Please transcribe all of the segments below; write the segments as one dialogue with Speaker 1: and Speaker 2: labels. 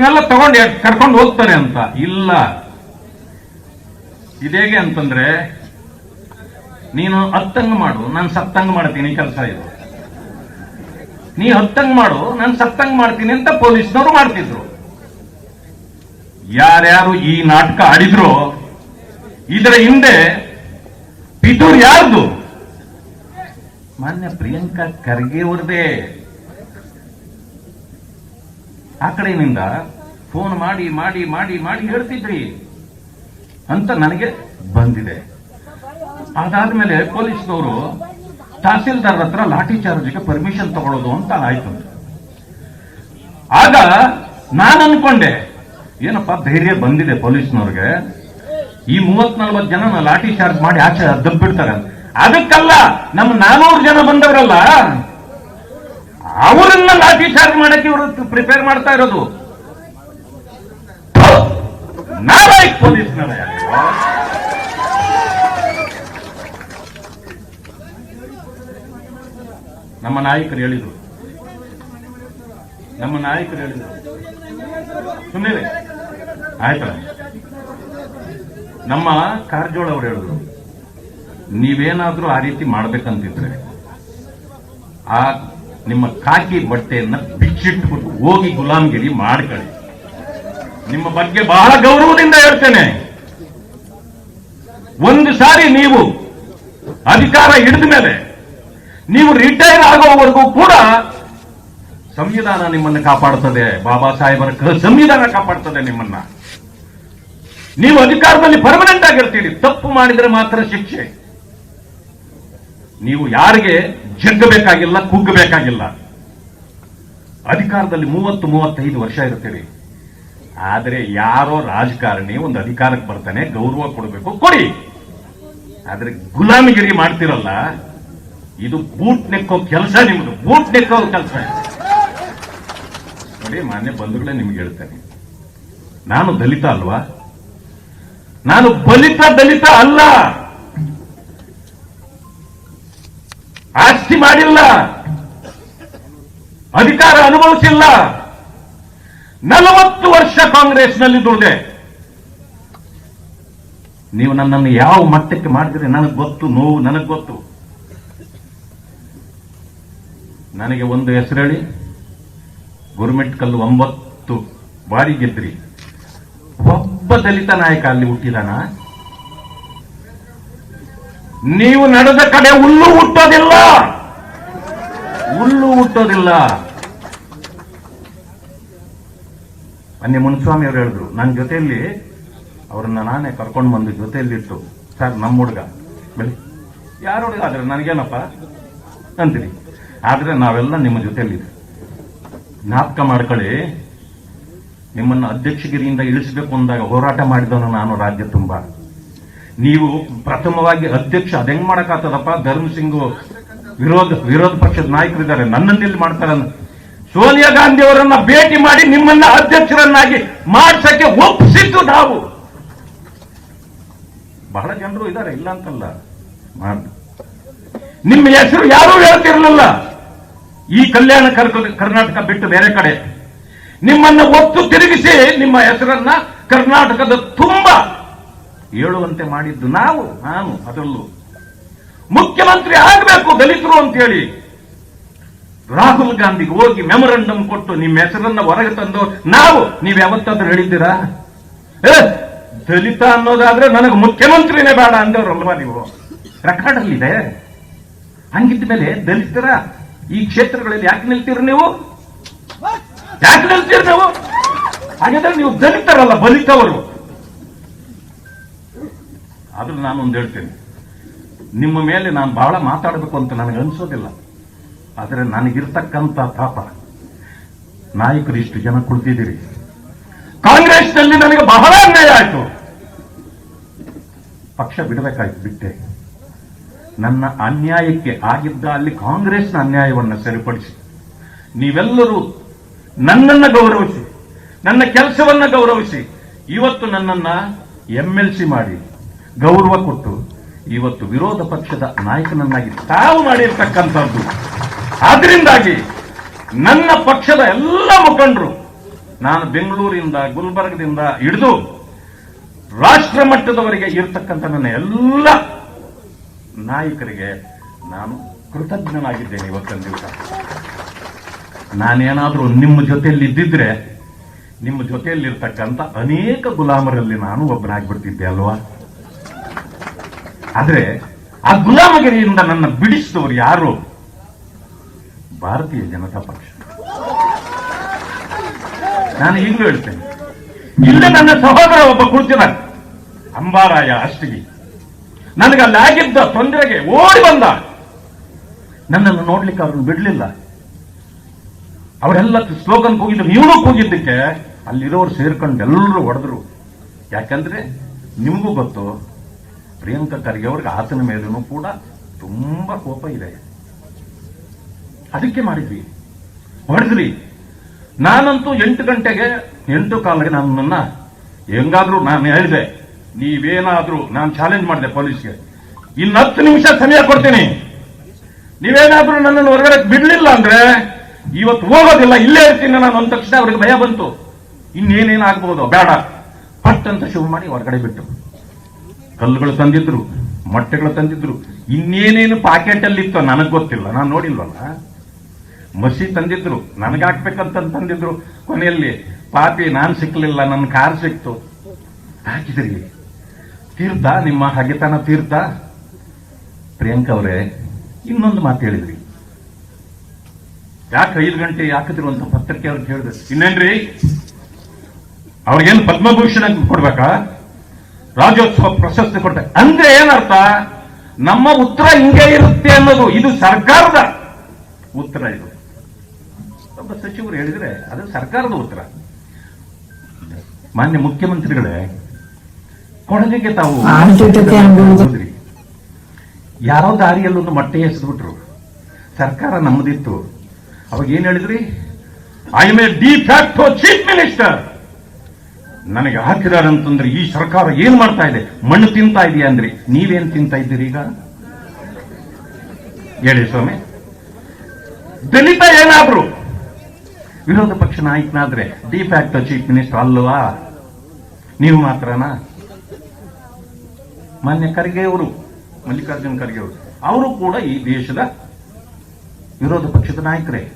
Speaker 1: ಇವ್ರನ್ನೆಲ್ಲ ತಗೊಂಡು ಕರ್ಕೊಂಡು ಹೋಗ್ತಾರೆ ಅಂತ. ಇಲ್ಲ. ಇದೇಗೆ ಅಂತಂದ್ರೆ, ನೀನು ಹತ್ತಂಗ್ ಮಾಡು, ನಾನು ಸತ್ತಂಗ್ ಮಾಡ್ತೀನಿ ಕೆಲಸ ಇದು. ನೀ ಹತ್ತಂಗ್ ಮಾಡು, ನಾನು ಸತ್ತಂಗ್ ಮಾಡ್ತೀನಿ ಅಂತ ಪೊಲೀಸ್ನವರು ಮಾಡ್ತಿದ್ರು. ಯಾರ್ಯಾರು ಈ ನಾಟಕ ಆಡಿದ್ರು, ಇದರ ಹಿಂದೆ ಪಿತೂರ್ ಯಾರ್ದು? ಮಾನ್ಯ ಪ್ರಿಯಾಂಕಾ ಖರ್ಗೆ ಅವ್ರದೇ ಆ ಕಡೆಯಿಂದ ಫೋನ್ ಮಾಡಿ ಮಾಡಿ ಮಾಡಿ ಮಾಡಿ ಹೇಳ್ತಿದ್ರಿ ಅಂತ ನನಗೆ ಬಂದಿದೆ. ಅದಾದ್ಮೇಲೆ ಪೊಲೀಸ್ನವರು ತಹಸೀಲ್ದಾರ್ ಹತ್ರ ಲಾಠಿ ಚಾರ್ಜ್ಗೆ ಪರ್ಮಿಷನ್ ತಗೊಳ್ಳೋದು ಅಂತ ಆಯ್ತು. ಆಗ ನಾನು ಅನ್ಕೊಂಡೆ, ಏನಪ್ಪ ಧೈರ್ಯ ಬಂದಿದೆ ಪೊಲೀಸ್ನವ್ರಿಗೆ. ಈ ಮೂವತ್ ನಲ್ವತ್ ಜನ ಲಾಠಿ ಚಾರ್ಜ್ ಮಾಡಿ ಆಚೆ ದಬ್ಬಿಡ್ತಾರೆ ಅದಕ್ಕಲ್ಲ, ನಮ್ಮ ನಾನೂರು ಜನ ಬಂದವರಲ್ಲ ಅವರನ್ನ ಲಾಠಿ ಚಾರ್ಜ್ ಮಾಡಕ್ಕೆ ಇವರು ಪ್ರಿಪೇರ್ ಮಾಡ್ತಾ ಇರೋದು. ಪೊಲೀಸ್ನವರೇ ನಮ್ಮ ನಾಯಕರು ಹೇಳಿದ್ರು. ನಮ್ಮ ನಾಯಕರು ಹೇಳಿದ್ರು. ಸುಮ್ಮನೆ ಆಯ್ತಾ? ನಮ್ಮ ಕಾರಜೋಳ ಅವರು ಹೇಳಿದ್ರು. ನೀವೇನಾದ್ರೂ ಆ ರೀತಿ ಮಾಡ್ಬೇಕಂತಿದ್ರೆ ಆ ನಿಮ್ಮ ಕಾಕಿ ಬಟ್ಟೆಯನ್ನ ಬಿಚ್ಚಿಟ್ಬಿಟ್ಟು ಹೋಗಿ ಗುಲಾಮ್ಗಿರಿ ಮಾಡ್ಕೊಳ್ಳಿ. ನಿಮ್ಮ ಬಗ್ಗೆ ಬಹಳ ಗೌರವದಿಂದ ಹೇಳ್ತೇನೆ. ಒಂದು ಸಾರಿ ನೀವು ಅಧಿಕಾರ ಹಿಡಿದ ಮೇಲೆ ನೀವು ರಿಟೈರ್ ಆಗೋವರೆಗೂ ಕೂಡ ಸಂವಿಧಾನ ನಿಮ್ಮನ್ನು ಕಾಪಾಡುತ್ತದೆ ಬಾಬಾ ಸಾಹೇಬರ ಸಂವಿಧಾನ ಕಾಪಾಡ್ತದೆ ನಿಮ್ಮನ್ನ. ನೀವು ಅಧಿಕಾರದಲ್ಲಿ ಪರ್ಮನೆಂಟ್ ಆಗಿರ್ತೀರಿ. ತಪ್ಪು ಮಾಡಿದರೆ ಮಾತ್ರ ಶಿಕ್ಷೆ. ನೀವು ಯಾರಿಗೆ ಜಗ್ಗಬೇಕಾಗಿಲ್ಲ ಕುಗ್ಗಬೇಕಾಗಿಲ್ಲ. ಅಧಿಕಾರದಲ್ಲಿ ಮೂವತ್ತು, ಮೂವತ್ತೈದು ವರ್ಷ ಇರ್ತೀರಿ ಆದರೆ ಯಾರೋ ರಾಜಕಾರಣಿ ಒಂದು ಅಧಿಕಾರಕ್ಕೆ ಬರ್ತಾನೆ, ಗೌರವ ಕೊಡಬೇಕು, ಕೊಡಿ. ಆದ್ರೆ ಗುಲಾಮಗಿರಿ ಮಾಡ್ತಿರಲ್ಲ, ಇದು ಬೂಟ್ ನೆಕ್ಕೋ ಕೆಲಸ ನಿಮ್ದು ಬೂಟ್ ನೆಕ್ಕೋ ಕೆಲಸ. ನೋಡಿ, ಮಾನ್ಯ ಬಂಧುಗಳೇ ನಿಮ್ಗೆ ಹೇಳ್ತೇನೆ. ನಾನು ದಲಿತ ಅಲ್ವಾ? ನಾನು ಬಲಿತ ದಲಿತ ಅಲ್ಲ. ಆಸ್ತಿ ಮಾಡಿಲ್ಲ. ಅಧಿಕಾರ ಅನುಭವಿಸಿಲ್ಲ. ನಲವತ್ತು ವರ್ಷ ಕಾಂಗ್ರೆಸ್ನಲ್ಲಿ ದುಡಿದೆ. ನೀವು ನನ್ನನ್ನು ಯಾವ ಮಟ್ಟಕ್ಕೆ ಮಾಡಿದ್ರೆ? ನನಗೆ ಗೊತ್ತು, ನೋವು ನನಗೆ ಗೊತ್ತು. ನನಗೆ ಒಂದು ಹೆಸರೇಳಿ, ಗುರುಮಿಟ್ ಕಲ್ಲು ಒಂಬತ್ತು ಬಾರಿ ಗೆದ್ರಿ ಒಬ್ಬ ದಲಿತ ನಾಯಕ ಅಲ್ಲಿ ಹುಟ್ಟಿದಾನ? ನೀವು ನಡೆದ ಕಡೆ ಹುಲ್ಲು ಹುಟ್ಟೋದಿಲ್ಲ. ಹುಲ್ಲು ಹುಟ್ಟೋದಿಲ್ಲ. ಅನ್ನಿ ಮುನ್ಸ್ವಾಮಿ ಅವರು ಹೇಳಿದ್ರು ನನ್ನ ಜೊತೆಯಲ್ಲಿ ಅವ್ರನ್ನ ನಾನೇ ಕರ್ಕೊಂಡು ಬಂದು ಜೊತೆಯಲ್ಲಿಟ್ಟು ಸರ್ ನಮ್ಮ ಹುಡುಗ. ಬಿಡಿ ಯಾರು ಹುಡುಗ? ಆದ್ರೆ ನನಗೇನಪ್ಪ? ಅಂತೀರಿ ಆದ್ರೆ ನಾವೆಲ್ಲ ನಿಮ್ಮ ಜೊತೆಯಲ್ಲಿದೆ ಜ್ಞಾಪಕ ಮಾಡ್ಕೊಳ್ಳಿ, ನಿಮ್ಮನ್ನು ಅಧ್ಯಕ್ಷಗಿರಿಯಿಂದ ಇಳಿಸಬೇಕು ಅಂದಾಗ ಹೋರಾಟ ಮಾಡಿದವನು ನಾನು ರಾಜ್ಯ ತುಂಬಾ. ನೀವು ಪ್ರಥಮವಾಗಿ ಅಧ್ಯಕ್ಷ ಅದೆಂಗ್ ಮಾಡಕ್ಕಾಗ್ತದಪ್ಪ? ಧರ್ಮ ಸಿಂಗ್, ವಿರೋಧ ವಿರೋಧ ಪಕ್ಷದ ನಾಯಕರಿದ್ದಾರೆ. ನನ್ನನ್ನು ಇಲ್ಲಿ ಮಾಡ್ತಾರೆ ಸೋನಿಯಾ ಗಾಂಧಿ ಅವರನ್ನ ಭೇಟಿ ಮಾಡಿ ನಿಮ್ಮನ್ನ ಅಧ್ಯಕ್ಷರನ್ನಾಗಿ ಮಾಡ್ಸಕ್ಕೆ ಒಪ್ಪಿಸಿದ್ದು ನಾವು. ಬಹಳ ಜನರು ಇದ್ದಾರೆ, ಇಲ್ಲ ಅಂತಲ್ಲ. ನಿಮ್ಮ ಹೆಸರು ಯಾರೂ ಹೇಳ್ತಿರ್ಲಿಲ್ಲ. ಈ ಕಲ್ಯಾಣ ಕರ್ನಾಟಕ ಬಿಟ್ಟು ಬೇರೆ ಕಡೆ. ನಿಮ್ಮನ್ನ ಒತ್ತು ತಿರುಗಿಸಿ ನಿಮ್ಮ ಹೆಸರನ್ನ ಕರ್ನಾಟಕದ ತುಂಬ ಹೇಳುವಂತೆ ಮಾಡಿದ್ದು ನಾವು, ನಾನು, ಅದರಲ್ಲೂ. ಮುಖ್ಯಮಂತ್ರಿ ಆಗಬೇಕು ದಲಿತರು ಅಂತ ಹೇಳಿ ರಾಹುಲ್ ಗಾಂಧಿಗೆ ಹೋಗಿ ಮೆಮೊರಂಡಮ್ ಕೊಟ್ಟು ನಿಮ್ಮ ಹೆಸರನ್ನ ಹೊರಗೆ ತಂದು, ನಾವು, ನೀವು ಯಾವತ್ತಾದ್ರೂ ಹೇಳಿದ್ದೀರಾ? ದಲಿತ ಅನ್ನೋದಾದ್ರೆ ನನಗೆ ಮುಖ್ಯಮಂತ್ರಿನೇ ಬೇಡ ಅಂದವ್ರಲ್ವಾ ನೀವು? ರೆಕಾರ್ಡ್ ಅಲ್ಲಿದೆ. ಹಂಗಿದ್ದ ಮೇಲೆ ದಲಿತರ ಈ ಕ್ಷೇತ್ರಗಳಲ್ಲಿ ಯಾಕೆ ನಿಲ್ತೀರಿ ನೀವು? ಯಾಕೆ ನಿಲ್ತೀರಿ ನೀವು? ಹಾಗಾದ್ರೆ ನೀವು ದಲಿತರಲ್ಲ, ಬಲಿತವರು. ಆದ್ರೂ ಒಂದು ಹೇಳ್ತೇನೆ. ನಿಮ್ಮ ಮೇಲೆ ನಾನು ಬಹಳ ಮಾತಾಡಬೇಕು ಅಂತ ನನಗೆ ಅನ್ಸೋದಿಲ್ಲ. ಆದರೆ ನನಗಿರ್ತಕ್ಕಂಥ ಪಾಪ. ನಾಯಕರು ಇಷ್ಟು ಜನ ಕುಳಿತಿದ್ದೀರಿ. ಕಾಂಗ್ರೆಸ್ನಲ್ಲಿ ನನಗೆ ಬಹಳ ಅನ್ಯಾಯ ಆಯಿತು. ಪಕ್ಷ ಬಿಡಬೇಕಾಯ್ತು ಬಿಟ್ಟೆ. ನನ್ನ ಅನ್ಯಾಯಕ್ಕೆ ಆಗಿದ್ದ ಅಲ್ಲಿ ಕಾಂಗ್ರೆಸ್ನ ಅನ್ಯಾಯವನ್ನು ಸರಿಪಡಿಸಿ. ನೀವೆಲ್ಲರೂ ನನ್ನನ್ನ ಗೌರವಿಸಿ. ನನ್ನ ಕೆಲಸವನ್ನು ಗೌರವಿಸಿ. ಇವತ್ತು ನನ್ನನ್ನ ಎಂ ಎಲ್ ಸಿ ಮಾಡಿ. ಗೌರವ ಕೊಟ್ಟು ಇವತ್ತು ವಿರೋಧ ಪಕ್ಷದ ನಾಯಕನನ್ನಾಗಿ ತಾವು ಮಾಡಿರ್ತಕ್ಕಂಥದ್ದು. ಆದ್ರಿಂದಾಗಿ ನನ್ನ ಪಕ್ಷದ ಎಲ್ಲ ಮುಖಂಡರು ನಾನು ಬೆಂಗಳೂರಿಂದ, ಗುಲ್ಬರ್ಗದಿಂದ ಹಿಡಿದು ರಾಷ್ಟ್ರ ಮಟ್ಟದವರೆಗೆ ಇರತಕ್ಕಂಥ ನನ್ನ ಎಲ್ಲ ನಾಯಕರಿಗೆ ನಾನು ಕೃತಜ್ಞನಾಗಿದ್ದೇನೆ ಇವತ್ತಿನ ದಿವಸ. ನಾನೇನಾದರೂ ನಿಮ್ಮ ಜೊತೆಯಲ್ಲಿ ಇದ್ದಿದ್ರೆ ನಿಮ್ಮ ಜೊತೆಯಲ್ಲಿರ್ತಕ್ಕಂಥ ಅನೇಕ ಗುಲಾಮರಲ್ಲಿ ನಾನು ಒಬ್ಬನಾಗ್ಬಿಡ್ತಿದ್ದೆ ಅಲ್ವಾ? ಆದ್ರೆ ಆ ಗುಲಾಮಗಿರಿಯಿಂದ ನನ್ನ ಬಿಡಿಸಿದವರು ಯಾರು? ಭಾರತೀಯ ಜನತಾ ಪಕ್ಷ. ನಾನು ಈಗಲೂ ಹೇಳ್ತೇನೆ. ಇಲ್ಲ ನನ್ನ ಸಹೋದರ ಒಬ್ಬ ಕುಳಿತಿನ ಅಂಬಾರಾಯ ಅಷ್ಟಿಗೆ. ನನಗೆ ಅಲ್ಲಿ ಆಗಿದ್ದ ತೊಂದರೆಗೆ ಓಡಿ ಬಂದ. ನನ್ನನ್ನು ನೋಡ್ಲಿಕ್ಕೆ ಅವ್ರನ್ನ ಬಿಡಲಿಲ್ಲ. ಅವರೆಲ್ಲ ಸ್ಲೋಗನ್ ಕೂಗಿದ್ರು ನೀವು ಕೂಗಿದ್ದಕ್ಕೆ ಅಲ್ಲಿರೋರು ಸೇರ್ಕೊಂಡು ಎಲ್ಲರೂ ಹೊಡೆದ್ರು. ಯಾಕಂದ್ರೆ ನಿಮಗೂ ಗೊತ್ತು ಪ್ರಿಯಾಂಕಾ ಖರ್ಗೆ ಅವ್ರಿಗೆ ಆತನ ಮೇಲೂ ಕೂಡ ತುಂಬಾ ಕೋಪ ಇದೆ. ಅದಕ್ಕೆ ಮಾಡಿದ್ವಿ. ಹೊಡೆದ್ರಿ ನಾನಂತೂ ಎಂಟು ಗಂಟೆಗೆ, ಎಂಟು ಕಾಲಿಗೆ ನನ್ನನ್ನ ಹೆಂಗಾದ್ರೂ ನಾನು ಹೇಳಿದೆ, ನೀವೇನಾದ್ರೂ ನಾನು ಚಾಲೆಂಜ್ ಮಾಡಿದೆ ಪೊಲೀಸ್ಗೆ. ಇನ್ನು ಹತ್ತು ನಿಮಿಷ ಸಮಯ ಕೊಡ್ತೀನಿ. ನೀವೇನಾದ್ರೂ ನನ್ನನ್ನು ಹೊರಗಡೆ ಬಿಡ್ಲಿಲ್ಲ ಅಂದ್ರೆ ಇವತ್ತು ಹೋಗೋದಿಲ್ಲ, ಇಲ್ಲೇ ಇರ್ತೀನಿ ನಾನು ಅಂದ ತಕ್ಷಣ ಅವ್ರಿಗೆ ಭಯ ಬಂತು. ಇನ್ನೇನೇನಾಗ್ಬೋದು? ಬೇಡ. ಪಟ್ ಅಂತ ಶುರು ಮಾಡಿ ಹೊರಗಡೆ ಬಿಟ್ಟು. ಕಲ್ಲುಗಳು ತಂದಿದ್ರು, ಮೊಟ್ಟೆಗಳು ತಂದಿದ್ರು. ಇನ್ನೇನೇನು ಪಾಕೆಟ್ ಅಲ್ಲಿ ಇತ್ತು ನನಗ್ ಗೊತ್ತಿಲ್ಲ. ನಾನು ನೋಡಿಲ್ವಲ್ಲ? ಮಸಿ ತಂದಿದ್ರು, ನನಗೆ ಹಾಕ್ಬೇಕಂತ ತಂದಿದ್ರು. ಕೊನೆಯಲ್ಲಿ, ಪಾಪಿ, ನಾನ್ ಸಿಕ್ಲಿಲ್ಲ ನನ್ನ ಕಾರ್ ಸಿಕ್ತು. ಹಾಕಿದ್ರಿ. ತೀರ್ಥ ನಿಮ್ಮ ಹಗೆತನ ತೀರ್ಥ ಪ್ರಿಯಾಂಕಾ ಅವರೇ, ಇನ್ನೊಂದು ಮಾತು ಹೇಳಿದ್ರಿ. ಯಾಕೆ ಐದು ಗಂಟೆ ಯಾಕಿದ್ರು ಅಂತ ಪತ್ರಿಕೆ ಅವ್ರಿಗೆ ಹೇಳಿದ್ರು ಇನ್ನೇನ್ರಿ? ಅವ್ರಿಗೇನು ಪದ್ಮಭೂಷಣ ಕೊಡ್ಬೇಕಾ? ರಾಜ್ಯೋತ್ಸವ ಪ್ರಶಸ್ತಿ ಕೊಟ್ಟೆ ಅಂದ್ರೆ ಏನರ್ಥ? ನಮ್ಮ ಉತ್ತರ ಹಿಂಗೆ ಇರುತ್ತೆ ಅನ್ನೋದು. ಇದು ಸರ್ಕಾರದ ಉತ್ತರ ಇದು. ಒಬ್ಬ ಸಚಿವರು ಹೇಳಿದ್ರೆ ಅದು ಸರ್ಕಾರದ ಉತ್ತರ. ಮಾನ್ಯ ಮುಖ್ಯಮಂತ್ರಿಗಳೇ ಕೊಡಗಿಗೆ ತಾವು. ಯಾರೋ ದಾರಿಯಲ್ಲೊಂದು ಮೊಟ್ಟೆ ಎಸೆದ್ಬಿಟ್ರು. ಸರ್ಕಾರ ನಮ್ಮದಿತ್ತು. ಅವಾಗ ಏನ್ ಹೇಳಿದ್ರಿ? I am a de facto chief minister ನನಗೆ ಹಾಕಿದಾರಂತಂದ್ರೆ ಈ ಸರ್ಕಾರ ಏನ್ ಮಾಡ್ತಾ ಇದೆ? ಮಣ್ಣು ತಿಂತಾ ಇದೆಯಾ ಅಂದ್ರೆ ನೀವೇನ್ ತಿಂತಾ ಇದ್ದೀರಿ ಈಗ? ಹೇಳಿ ಸ್ವಾಮಿ. ದಲಿತ ಏನಾದ್ರು? ವಿರೋಧ ಪಕ್ಷ ನಾಯಕನಾದ್ರೆ ಡಿ ಫ್ಯಾಕ್ಟೋ ಚೀಫ್ ಮಿನಿಸ್ಟರ್ ಅಲ್ವಾ? ನೀವು ಮಾತ್ರನಾ? ಮಾನ್ಯ ಖರ್ಗೆ ಅವರು, ಮಲ್ಲಿಕಾರ್ಜುನ್ ಖರ್ಗೆ ಅವರು. ಅವರು ಕೂಡ ಈ ದೇಶದ ವಿರೋಧ ಪಕ್ಷದ ನಾಯಕರೇ.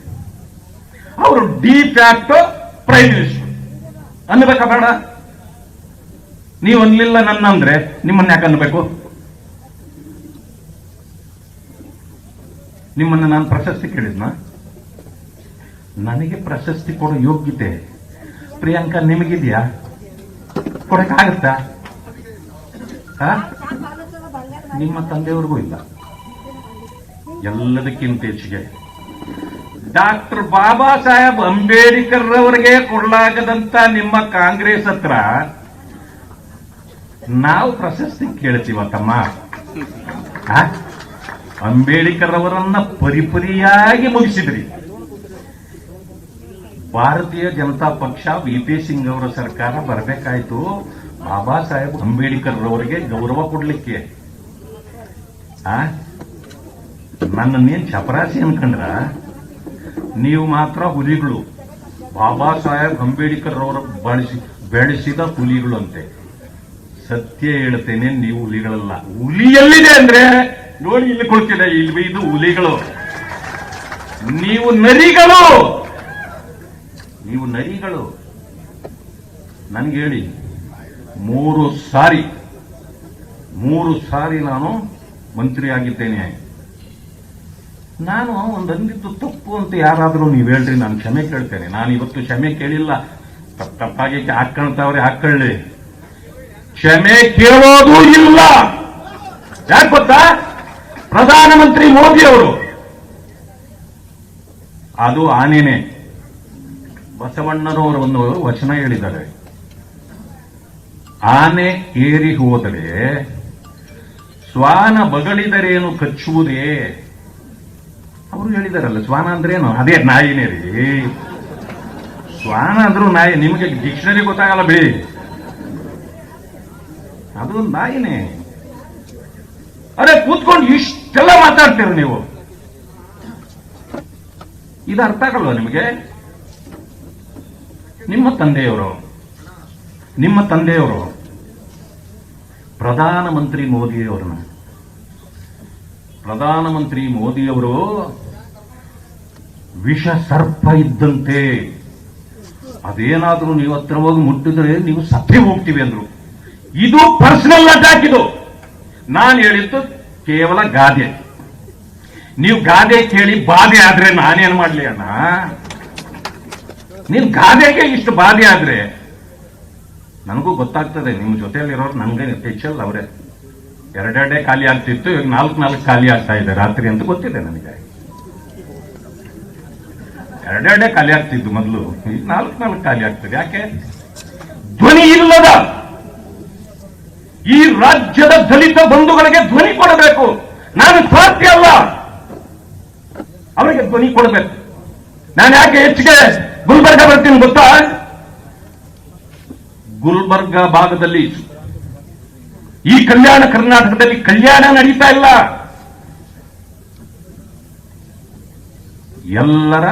Speaker 1: ಅವರು ಡಿ ಫ್ಯಾಕ್ಟ್ ಪ್ರೈಮ್ ಮಿನಿಸ್ಟರ್. ಅನ್ಬೇಕಾ ಬೇಡ ನೀವು ಅನ್ಲಿಲ್ಲ ನನ್ನ ಅಂದ್ರೆ ನಿಮ್ಮನ್ನ ಯಾಕೆ ಅನ್ಬೇಕು ನಿಮ್ಮನ್ನ ನಾನು ಪ್ರಶಸ್ತಿ ಕೇಳಿದ್ನ? ನನಗೆ ಪ್ರಶಸ್ತಿ ಕೊಡೋ ಯೋಗ್ಯತೆ ಪ್ರಿಯಾಂಕಾ ನಿಮಗಿದೆಯಾ? ಕೊಡಕ್ಕಾಗತ್ತಾ? ನಿಮ್ಮ ತಂದೆಯವ್ರಿಗೂ ಇಲ್ಲ. ಎಲ್ಲದಕ್ಕಿಂತ ಹೆಚ್ಚಿಗೆ ಡಾಕ್ಟರ್ ಬಾಬಾ ಸಾಹೇಬ್ ಅಂಬೇಡ್ಕರ್ ಅವರಿಗೆ ಕೊಡಲಾಗದಂತ ನಿಮ್ಮ ಕಾಂಗ್ರೆಸ್ ಹತ್ರ ನಾವು ಪ್ರಶಸ್ತಿ ಕೇಳ್ತೀವ ತಮ್ಮ? ಅಂಬೇಡ್ಕರ್ ಅವರನ್ನ ಪರಿಪರಿಯಾಗಿ ಮುಗಿಸಿದ್ರಿ. ಭಾರತೀಯ ಜನತಾ ಪಕ್ಷ ವಿ ಪಿ ಸಿಂಗ್ ಅವರ ಸರ್ಕಾರ ಬರಬೇಕಾಯ್ತು. ಬಾಬಾ ಸಾಹೇಬ್ ಅಂಬೇಡ್ಕರ್ ಅವರಿಗೆ ಗೌರವ ಕೊಡ್ಲಿಕ್ಕೆ. ಆ? ನೀನ್ ಚಪರಾಸಿ ಅನ್ಕಂಡ್ರ? ನೀವು ಮಾತ್ರ ಹುಲಿಗಳು. ಬಾಬಾ ಸಾಹೇಬ್ ಅಂಬೇಡ್ಕರ್ ಅವರ ಬಳಸಿ ಬೆಳೆಸಿದ ಹುಲಿಗಳು ಅಂತೆ ಸತ್ಯ ಹೇಳ್ತೇನೆ, ನೀವು ಹುಲಿಗಳಲ್ಲ. ಹುಲಿ ಎಲ್ಲಿದೆ ಅಂದ್ರೆ? ನೋಡಿ ಇಲ್ಲಿ ಕೊಡ್ತಿದೆ ಇಲ್ಲಿ ಇದು ಹುಲಿಗಳು. ನೀವು ನರಿಗಳು. ನೀವು ನರಿಗಳು. ನನ್ಗೆ ಹೇಳಿ ಮೂರು ಸಾರಿ ಮೂರು ಸಾರಿ ನಾನು ಮಂತ್ರಿ ಆಗಿದ್ದೇನೆ ನಾನು ಒಂದು ಅಂದಿದ್ದು ತಪ್ಪು ಅಂತ ಯಾರಾದರೂ ನೀವು ಹೇಳ್ರಿ, ನಾನು ಕ್ಷಮೆ ಕೇಳ್ತೇನೆ. ನಾನು ಇವತ್ತು ಕ್ಷಮೆ ಕೇಳಿಲ್ಲ. ತಪ್ಪ ತಪ್ಪಾಗಿ ಹಾಕೊಳ್ತಾವ್ರೆ ಹಾಕೊಳ್ಳಿ ಕ್ಷಮೆ ಕೇಳೋದು ಇಲ್ಲ. ಯಾಕೆ ಗೊತ್ತಾ? ಪ್ರಧಾನಮಂತ್ರಿ ಮೋದಿ ಅವರು. ಅದು ಆನೇನೆ. ಬಸವಣ್ಣನವರು ಒಂದು ವಚನ ಹೇಳಿದ್ದಾರೆ. ಆನೆ ಏರಿ ಹೋದರೆ, ಶ್ವಾನ ಬಗಳಿದರೇನು ಕಚ್ಚುವುದೇ? ಅವರು ಹೇಳಿದಾರಲ್ಲ, ಶ್ವಾನ ಏನು? ಅದೇ ನಾಯಿನೇ ರೀ. ಶ್ವಾನ ಅಂದ್ರೂ ನಾಯಿ, ನಿಮಗೆ ಡಿಕ್ಷನರಿ ಗೊತ್ತಾಗಲ್ಲ ಬಿಡಿ. ಅದು ನಾಯಿನೇ ಅರೆ, ಕೂತ್ಕೊಂಡು ಇಷ್ಟೆಲ್ಲ ಮಾತಾಡ್ತೀರ ನೀವು? ಇದು ಅರ್ಥ ಆಗಲ್ವಾ ನಿಮಗೆ? ನಿಮ್ಮ ತಂದೆಯವರು ನಿಮ್ಮ ತಂದೆಯವರು ಪ್ರಧಾನಮಂತ್ರಿ ಮೋದಿಯವರನ್ನ. ಪ್ರಧಾನಮಂತ್ರಿ ಮೋದಿಯವರು ವಿಷ ಸರ್ಪ ಇದ್ದಂತೆ. ಅದೇನಾದ್ರೂ ನೀವು ಹತ್ರ ಹೋಗಿ ಮುಟ್ಟಿದ್ರೆ ನೀವು ಸತ್ತೇ ಹೋಗ್ತೀವಿ ಅಂದ್ರು. ಇದು ಪರ್ಸನಲ್ ಅಟ್ಯಾಕ್ ಇದು. ನಾನು ಹೇಳಿದ್ದು ಕೇವಲ ಗಾದೆ. ನೀವು ಗಾದೆ ಕೇಳಿ ಬಾಧೆ ಆದ್ರೆ ನಾನೇನ್ ಮಾಡ್ಲಿ ಅಣ್ಣ? ನೀನ್ ಗಾದೆಗೆ ಇಷ್ಟು ಬಾಧೆ ಆದ್ರೆ? ನನಗೂ ಗೊತ್ತಾಗ್ತದೆ, ನಿಮ್ಮ ಜೊತೆಯಲ್ಲಿರೋರು ನನಗೆ ಹೆಚ್ಚಲ್ಲ ಅವರೇ. ಎರಡೆರಡೇ ಖಾಲಿ ಆಗ್ತಿತ್ತು, ಇವಾಗ ನಾಲ್ಕು ನಾಲ್ಕು ಖಾಲಿ ಆಗ್ತಾ ಇದೆ, ರಾತ್ರಿ ಅಂತ ಗೊತ್ತಿದೆ ನನಗೆ. ಎರಡೆರಡೇ ಖಾಲಿ ಆಗ್ತಿದ್ದು ಮೊದಲು. ಈಗ ನಾಲ್ಕು ನಾಲ್ಕು ಖಾಲಿ ಆಗ್ತದೆ. ಯಾಕೆ? ಧ್ವನಿ ಇಲ್ಲದ ಈ ರಾಜ್ಯದ ದಲಿತ ಬಂಧುಗಳಿಗೆ ಧ್ವನಿ ಕೊಡಬೇಕು. ನಾನು ಸ್ವಾರ್ಥಿ ಅಲ್ಲ. ಅವರಿಗೆ ಧ್ವನಿ ಕೊಡಬೇಕು. ನಾನು ಯಾಕೆ ಹೆಚ್ಚಿಗೆ ಗುಲ್ಬರ್ಗ ಬರ್ತೀನಿ ಗೊತ್ತಾ? ಗುಲ್ಬರ್ಗ ಭಾಗದಲ್ಲಿ ಈ ಕಲ್ಯಾಣ ಕರ್ನಾಟಕದಲ್ಲಿ ಕಲ್ಯಾಣ ನಡೀತಾ ಇಲ್ಲ. ಎಲ್ಲರ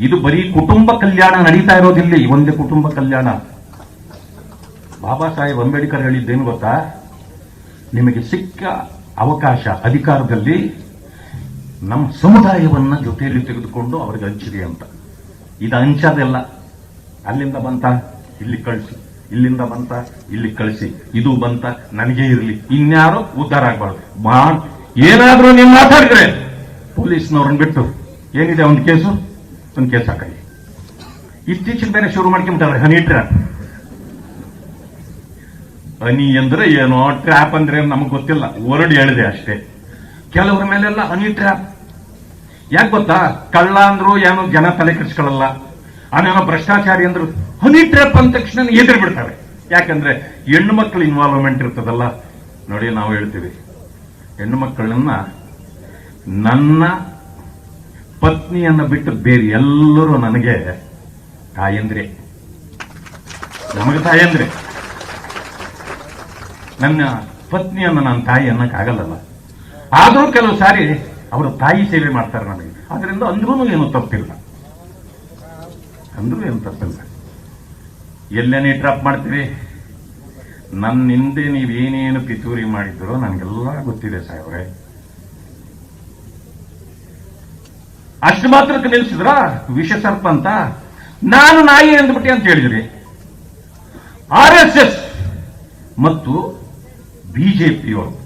Speaker 1: ಇದು ಬರೀ ಕುಟುಂಬ ಕಲ್ಯಾಣ ನಡೀತಾ ಇರೋದಿಲ್ಲ, ಒಂದೇ ಕುಟುಂಬ ಕಲ್ಯಾಣ. ಬಾಬಾ ಸಾಹೇಬ್ ಅಂಬೇಡ್ಕರ್ ಹೇಳಿದ್ದೇನು ಗೊತ್ತಾ? ನಿಮಗೆ ಸಿಕ್ಕ ಅವಕಾಶ ಅಧಿಕಾರದಲ್ಲಿ ನಮ್ಮ ಸಮುದಾಯವನ್ನ ಜೊತೆಯಲ್ಲಿ ತೆಗೆದುಕೊಂಡು ಅವರಿಗೆ ಹಂಚಿದೆ ಅಂತ. ಇದು ಹಂಚದೆಲ್ಲ ಅಲ್ಲಿಂದ ಬಂತ, ಇಲ್ಲಿ ಕಳಿಸಿ. ಇಲ್ಲಿಂದ ಬಂತ, ಇಲ್ಲಿ ಕಳಿಸಿ. ಇದು ಬಂತ, ನನಗೆ ಇರಲಿ. ಇನ್ಯಾರು ಉದ್ಧಾರ ಆಗ್ಬಾರ್ದು. ಏನಾದ್ರೂ ನೀವು ಮಾತಾಡಿದ್ರೆ ಪೊಲೀಸ್ನವ್ರನ್ನ ಬಿಟ್ಟು. ಏನಿದೆ ಒಂದು ಕೇಸು? ಒಂದು ಕೇಸ್ ಹಾಕಿ ಇತ್ತೀಚಿನ ಬೇರೆ ಶುರು ಮಾಡ್ಕೊಂಬಿಟ್ಟಾರೆ ಹನಿ ಟ್ರ್ಯಾಪ್ ಹನಿ ಅಂದ್ರೆ ಏನೋ ಟ್ರ್ಯಾಪ್ ಅಂದ್ರೆ ನಮಗೆ ಗೊತ್ತಿಲ್ಲ ವರ್ಡ್ ಹೇಳಿದೆ ಅಷ್ಟೇ. ಕೆಲವರ ಮೇಲೆಲ್ಲ ಹನಿ ಟ್ರ್ಯಾಪ್ ಯಾಕೆ ಗೊತ್ತಾ? ಕಳ್ಳ ಅಂದ್ರು ಏನು ಜನ ತಲೆ ಕೆಡಿಸ್ಕೊಳ್ಳಲ್ಲ ಅನೇನೋ ಭ್ರಷ್ಟಾಚಾರಿ ಅಂದ್ರು ಹನಿ ಟ್ರ್ಯಾಪ್ ಅಂದ ತಕ್ಷಣ ಎದುರು ಬಿಡ್ತಾರೆ. ಯಾಕಂದ್ರೆ ಹೆಣ್ಣು ಮಕ್ಕಳ ಇನ್ವಾಲ್ವ್ಮೆಂಟ್ ಇರ್ತದಲ್ಲ, ನೋಡಿ ನಾವು ಹೇಳ್ತೀವಿ. ಹೆಣ್ಣು ಮಕ್ಕಳನ್ನ ನನ್ನ ಪತ್ನಿಯನ್ನ ಬಿಟ್ಟು ಬೇರೆ ಎಲ್ಲರೂ ನನಗೆ ತಾಯಂದ್ರೆ. ನಮಗೆ ತಾಯಂದ್ರೆ. ನನ್ನ ಪತ್ನಿಯನ್ನ ನಾನು ತಾಯಿ ಅನ್ನಕ್ಕಾಗಲ್ಲಲ್ಲ. ಆದರೂ ಕೆಲವು ಸಾರಿ ಅವರು ತಾಯಿ ಸೇವೆ ಮಾಡ್ತಾರೆ ನನಗೆ. ಅದರಿಂದ ಅಂದ್ರೂ ಏನು ತಪ್ಪಿಲ್ಲ. ಅಂದ್ರೂ ಏನು ತಪ್ಪಿಲ್ಲ. ಎಲ್ಲೇನೇ ಟ್ರಾಪ್ ಮಾಡ್ತೀರಿ? ನನ್ನ ಹಿಂದೆ ನೀವೇನೇನು ಪಿತೂರಿ ಮಾಡಿದ್ರೋ ನನಗೆಲ್ಲ ಗೊತ್ತಿದೆ ಸಾಹೇಬ್ರೆ. ಅಷ್ಟು ಮಾತ್ರಕ್ಕೆ ನಿಲ್ಲಿಸಿದ್ರ ವಿಷ ಸರ್ಪ ಅಂತ? ನಾನು ನಾಯಿ ಅಂದ್ಬಿಟ್ಟೆ ಅಂತ ಹೇಳಿದ್ರಿ. ಆರ್ ಎಸ್ ಎಸ್ ಮತ್ತು ಬಿಜೆಪಿಯವರು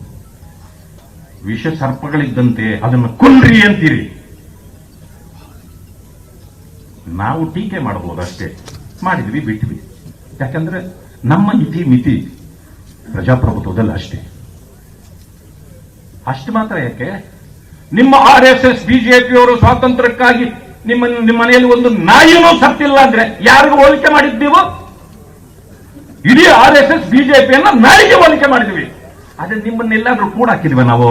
Speaker 1: ವಿಷ ಸರ್ಪಗಳಿದ್ದಂತೆ ಅದನ್ನು ಕೊಲ್ರಿ ಅಂತೀರಿ. ನಾವು ಟೀಕೆ ಮಾಡಬಹುದು ಅಷ್ಟೇ. ಮಾಡಿದ್ವಿ, ಬಿಟ್ವಿ. ಯಾಕಂದ್ರೆ ನಮ್ಮ ಇತಿ ಮಿತಿ ಪ್ರಜಾಪ್ರಭುತ್ವದಲ್ಲಿ ಅಷ್ಟೇ. ಅಷ್ಟು ಮಾತ್ರ ಯಾಕೆ? ನಿಮ್ಮ ಆರ್ ಎಸ್ ಎಸ್ ಬಿಜೆಪಿಯವರು ಸ್ವಾತಂತ್ರ್ಯಕ್ಕಾಗಿ ನಿಮ್ಮ ನಿಮ್ಮ ಮನೆಯಲ್ಲಿ ಒಂದು ನಾಯಿನೂ ಸತ್ತಿಲ್ಲ ಅಂದ್ರೆ ಯಾರಿಗೂ ಹೋಲಿಕೆ ಮಾಡಿದ್ದೀವೋ ಇಡೀ ಆರ್ ಎಸ್ ಎಸ್ ಬಿಜೆಪಿಯನ್ನ ನಾಯಿಗೆ ಹೋಲಿಕೆ ಮಾಡಿದ್ವಿ. ಆದ್ರೆ ನಿಮ್ಮನ್ನೆಲ್ಲಾದ್ರೂ ಕೂಡ ಹಾಕಿದ್ವಿ ನಾವು?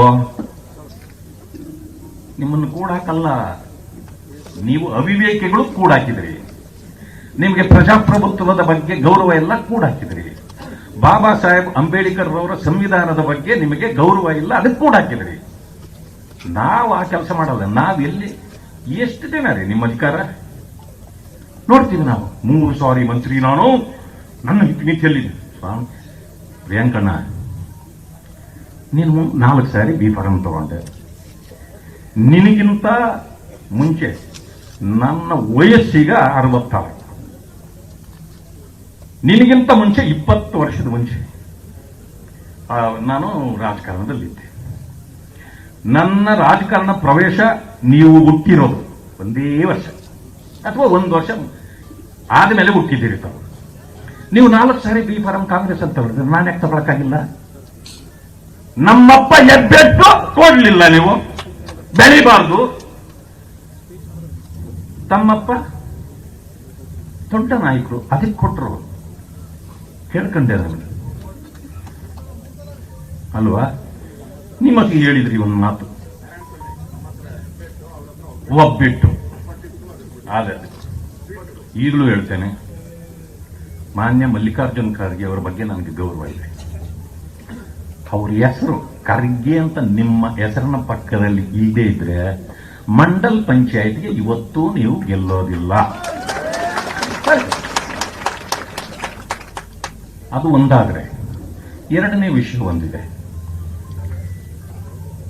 Speaker 1: ನಿಮ್ಮನ್ನು ಕೂಡ ಹಾಕಲ್ಲ ನೀವು ಅವಿವೇಕಿಗಳು ಕೂಡ ಹಾಕಿದ್ರಿ ನಿಮಗೆ ಪ್ರಜಾಪ್ರಭುತ್ವದ ಬಗ್ಗೆ ಗೌರವ ಎಲ್ಲ ಕೂಡ ಹಾಕಿದ್ರಿ ಬಾಬಾ ಸಾಹೇಬ್ ಅಂಬೇಡ್ಕರ್ ಅವರ ಸಂವಿಧಾನದ ಬಗ್ಗೆ ನಿಮಗೆ ಗೌರವ ಇಲ್ಲ, ಅದಕ್ಕೆ ಕೂಡ ಹಾಕಿದ್ರಿ ನಾವು ಆ ಕೆಲಸ ಮಾಡಲ್ಲ, ನಾವು ಎಲ್ಲಿ, ಎಷ್ಟು ದಿನ ರೀ ನಿಮ್ಮ ಅಧಿಕಾರ? ನೋಡ್ತೀವಿ ನಾವು. ಮೂರು ಸಾರಿ ಮಂತ್ರಿ ನಾನು, ನನ್ನ ಹಿತಮಿತಿಯಲ್ಲಿ ಸ್ವಾಮಿ, ಪ್ರಿಯಾಂಕಣ್ಣ, ನೀನು ನಾಲ್ಕು ಸಾರಿ ಬಿ ಫಾರಂ ತಗೊಂಡೆ. ನಿನಗಿಂತ ಮುಂಚೆ ನನ್ನ ವಯಸ್ಸಿಗ ಅರವತ್ತಾರು. ನಿನಗಿಂತ ಮುಂಚೆ ಇಪ್ಪತ್ತು ವರ್ಷದ ಮುಂಚೆ ನಾನು ರಾಜಕಾರಣದಲ್ಲಿದ್ದೆ. ನನ್ನ ರಾಜಕಾರಣ ಪ್ರವೇಶ ನೀವು ಹುಟ್ಟಿರೋದು. ಒಂದೇ ವರ್ಷ. ಅಥವಾ ಒಂದು ವರ್ಷ ಆದಮೇಲೆ ಹುಟ್ಟಿದ್ದೀರಿ ತಾವು. ನೀವು ನಾಲ್ಕು ಸಾರಿ ಬಿ ಫಾರಂ ಕಾಂಗ್ರೆಸ್ ಅಂತ ಹೇಳಿದ್ರೆ ನಾನು ಯಾಕೆ ತಗೊಳಕ್ಕಾಗಿಲ್ಲ? ನಮ್ಮಪ್ಪ ಎಬ್ಬೆಟ್ಟು ಕೊಡ್ಲಿಲ್ಲ ನೀವು. ಬೆಳಿಬಾರ್ದು. ತಮ್ಮಪ್ಪ ದೊಡ್ಡ ನಾಯಕರು ಅದಕ್ಕೆ ಕೊಟ್ಟರು ಕೇಳ್ಕೊಂಡೆ ಅಲ್ವಾ? ನಿಮಗೆ ಹೇಳಿದ್ರಿ ಒಂದು ಮಾತು. ಒಬ್ಬಿಟ್ಟು. ಆದರೆ ಈಗಲೂ ಹೇಳ್ತೇನೆ, ಮಾನ್ಯ ಮಲ್ಲಿಕಾರ್ಜುನ್ ಖರ್ಗೆ ಅವರ ಬಗ್ಗೆ ನನಗೆ ಗೌರವ ಇದೆ. ಅವ್ರ ಹೆಸರು ಖರ್ಗೆ ಅಂತ ನಿಮ್ಮ ಹೆಸರಿನ ಪಕ್ಕದಲ್ಲಿ ಇಲ್ಲದೆ ಇದ್ರೆ ಮಂಡಲ್ ಪಂಚಾಯತ್ಗೆ ಇವತ್ತು ನೀವು ಗೆಲ್ಲೋದಿಲ್ಲ. ಅದು ಒಂದಾದರೆ, ಎರಡನೇ ವಿಷಯ ಒಂದಿದೆ.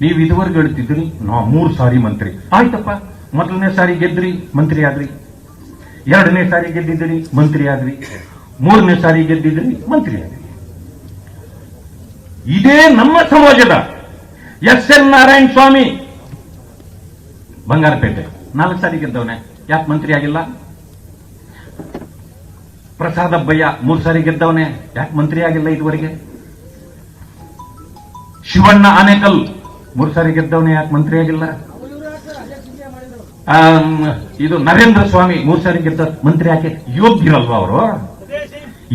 Speaker 1: ನೀವು ಇದುವರೆಗೂ ಹೇಳ್ತಿದ್ರಿ, ನಾ ಮೂರು ಸಾರಿ ಮಂತ್ರಿ. ಆಯ್ತಪ್ಪ, ಮೊದಲನೇ ಸಾರಿ ಗೆದ್ರಿ, ಮಂತ್ರಿ ಆದ್ರಿ. ಎರಡನೇ ಸಾರಿ ಗೆದ್ದಿದ್ರಿ ಮಂತ್ರಿ ಆದ್ರಿ. ಮೂರನೇ ಸಾರಿ ಗೆದ್ದಿದ್ರಿ ಮಂತ್ರಿ ಆದ್ರಿ. ಇದೇ ನಮ್ಮ ಸಮಾಜದ ಎಸ್ ಎನ್ ನಾರಾಯಣ ಸ್ವಾಮಿ. ಬಂಗಾರಪೇಟೆ. ನಾಲ್ಕು ಸಾರಿ ಗೆದ್ದವನೆ. ಯಾಕೆ ಮಂತ್ರಿ ಆಗಿಲ್ಲ? ಪ್ರಸಾದ ಅಬ್ಬಯ್ಯ ಮೂರು ಸಾರಿ ಗೆದ್ದವನೆ. ಯಾಕೆ ಮಂತ್ರಿ ಆಗಿಲ್ಲ ಇದುವರೆಗೆ? ಶಿವಣ್ಣ ಆನೇಕಲ್. ಮೂರು ಸಾರಿ ಗೆದ್ದವನೇ ಯಾಕೆ ಮಂತ್ರಿ ಆಗಿಲ್ಲ ಇದು ನರೇಂದ್ರ ಸ್ವಾಮಿ ಮೂರು ಸಾರಿ ಗೆದ್ದ ಮಂತ್ರಿ ಯಾಕೆ? ಯೋಗ್ಯರಲ್ವಾ ಅವರು?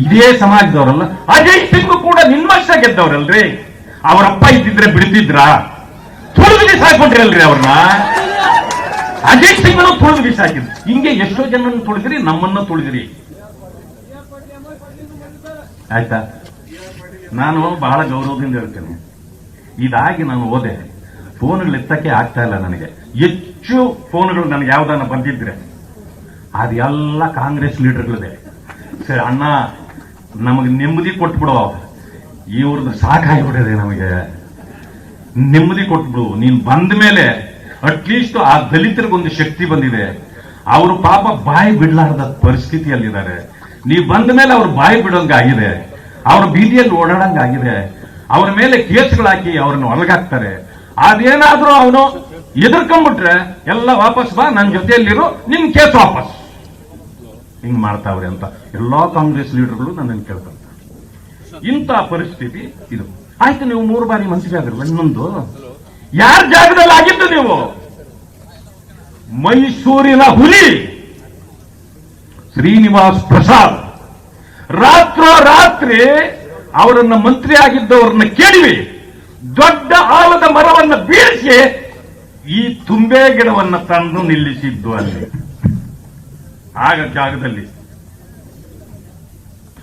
Speaker 1: ಇದೇ ಸಮಾಜದವರಲ್ಲ. ಅಜಯ್ ಸಿಂಗ್ ಕೂಡ ನಿಮ್ಮಷ್ಟ ಗೆದ್ದವ್ರಲ್ರಿ. ಅವರಪ್ಪ ಇದ್ದಿದ್ರೆ ಬಿಡ್ತಿದ್ರ? ತುಳಿದು ಬಿಸಾಕೊಂಡ್ರಲ್ರಿ ಅವ್ರನ್ನ. ಅಜಯ್ ಸಿಂಗ್ ತುಳಿದು ಬಿಸಾಕಿದ್ರು ಹಿಂಗೆ ಎಷ್ಟೋ ಜನರನ್ನು ತುಳಿದ್ರಿ, ನಮ್ಮನ್ನ ತುಳಿದ್ರಿ. ಆಯ್ತಾ? ನಾನು ಬಹಳ ಗೌರವದಿಂದ ಹೇಳ್ತೇನೆ. ಇದಾಗಿ ನಾನು ಓದೆ. ಫೋನ್ಗಳು ಎತ್ತಕ್ಕೆ ಆಗ್ತಾ ಇಲ್ಲ ನನಗೆ. ಹೆಚ್ಚು ಫೋನ್ಗಳು ನನಗೆ ಯಾವ್ದಾನ ಬಂದಿದ್ರೆ ಅದೆಲ್ಲ ಕಾಂಗ್ರೆಸ್ ಲೀಡರ್ಗಳಿದೆ. ಸರ್, ಅಣ್ಣ, ನಮಗೆ ನೆಮ್ಮದಿ ಕೊಟ್ಬಿಡು. ಇವ್ರದ್ದು ಸಾಕಾಗಿಬಿಟ್ಟಿದೆ ನಮಗೆ. ನೆಮ್ಮದಿ ಕೊಟ್ಬಿಡು. ನೀನು ಬಂದ ಮೇಲೆ ಅಟ್ಲೀಸ್ಟ್ ಆ ದಲಿತರಿಗೊಂದು ಶಕ್ತಿ ಬಂದಿದೆ. ಅವರು ಪಾಪ ಬಾಯಿ ಬಿಡಲಾರದ ಪರಿಸ್ಥಿತಿಯಲ್ಲಿದ್ದಾರೆ. ನೀವು ಬಂದ ಮೇಲೆ ಅವ್ರು ಬಾಯಿ ಬಿಡೋಂಗಾಗಿದೆ ಅವ್ರ ಬೀದಿಯಲ್ಲಿ ಓಡಾಡಂಗಾಗಿದೆ ಅವ್ರ ಮೇಲೆ ಕೇಸ್ಗಳಾಕಿ ಅವ್ರನ್ನ ಒಳಗಾಕ್ತಾರೆ. ಅದೇನಾದ್ರೂ ಅವನು ಎದುರ್ಕೊಂಡ್ಬಿಟ್ರೆ ಎಲ್ಲ ವಾಪಸ್ ಬಾ ನನ್ನ ಜೊತೆಯಲ್ಲಿರು, ನಿನ್ ಕೇಸ್ ವಾಪಸ್. ಹಿಂಗ್ ಮಾಡ್ತಾವ್ರೆ ಅಂತ ಎಲ್ಲಾ ಕಾಂಗ್ರೆಸ್ ಲೀಡರ್ಗಳು ನನ್ನನ್ನು ಕೇಳ್ತಾರೆ. ಇಂಥ ಪರಿಸ್ಥಿತಿ ಇದು. ಆಯ್ತು, ನೀವು ಮೂರು ಬಾರಿ ಮಂತ್ರಿ ಆಗಿರಲ್ಲ ಇನ್ನೊಂದು. ಯಾರ ಜಾಗದಲ್ಲಿ ಆಗಿದ್ದು ನೀವು? ಮೈಸೂರಿನ ಹುಲಿ ಶ್ರೀನಿವಾಸ್ ಪ್ರಸಾದ್. ರಾತ್ರೋ ರಾತ್ರಿ ಅವರನ್ನ ಮಂತ್ರಿ ಆಗಿದ್ದವರನ್ನ ಕೇಳಿವಿ. ದೊಡ್ಡ ಆಲದ ಮರವನ್ನು ಬೀಳಿಸಿ ಈ ತುಂಬೆ ಗಿಡವನ್ನು ತಂದು ನಿಲ್ಲಿಸಿದ್ದು ಅಲ್ಲಿ. ಆಗ ಜಾಗದಲ್ಲಿ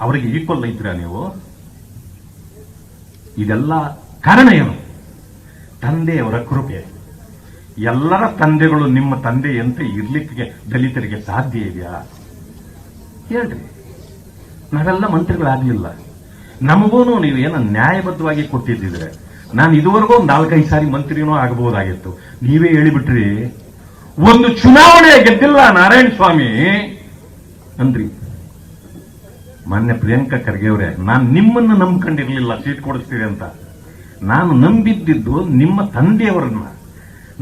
Speaker 1: ಅವರಿಗೆ ಈಕ್ವಲ್ ಇದ್ದೀರಾ ನೀವು? ಇದೆಲ್ಲ ಕಾರಣ ಏನು ತಂದೆಯವರ ಕೃಪೆ. ಎಲ್ಲರ ತಂದೆಗಳು ನಿಮ್ಮ ತಂದೆಯಂತೆ ಇರ್ಲಿಕ್ಕೆ ದಲಿತರಿಗೆ ಸಾಧ್ಯ ಇದೆಯಾ? ಹೇಳ್ರಿ. ನಾವೆಲ್ಲ ಮಂತ್ರಿಗಳಾಗಲಿಲ್ಲ. ನಮಗೂ ನೀವೇನ ನ್ಯಾಯಬದ್ಧವಾಗಿ ಕೊಟ್ಟಿದ್ದಿದ್ರೆ. ನಾನು ಇದುವರೆಗೂ ಒಂದು ನಾಲ್ಕೈದು ಸಾರಿ ಮಂತ್ರಿನೂ ಆಗಬಹುದಾಗಿತ್ತು. ನೀವೇ ಹೇಳಿಬಿಟ್ರಿ, ಒಂದು ಚುನಾವಣೆ ಗೆದ್ದಿಲ್ಲ ನಾರಾಯಣ ಸ್ವಾಮಿ ಅಂದ್ರಿ. ಮೊನ್ನೆ ಪ್ರಿಯಾಂಕಾ ಖರ್ಗೆ ಅವರೇ, ನಾನು ನಿಮ್ಮನ್ನು ನಂಬ್ಕೊಂಡಿರ್ಲಿಲ್ಲ, ಸೀಟ್ ಕೊಡಿಸ್ತೀರಿ ಅಂತ. ನಾನು ನಂಬಿದ್ದಿದ್ದು ನಿಮ್ಮ ತಂದೆಯವರನ್ನ.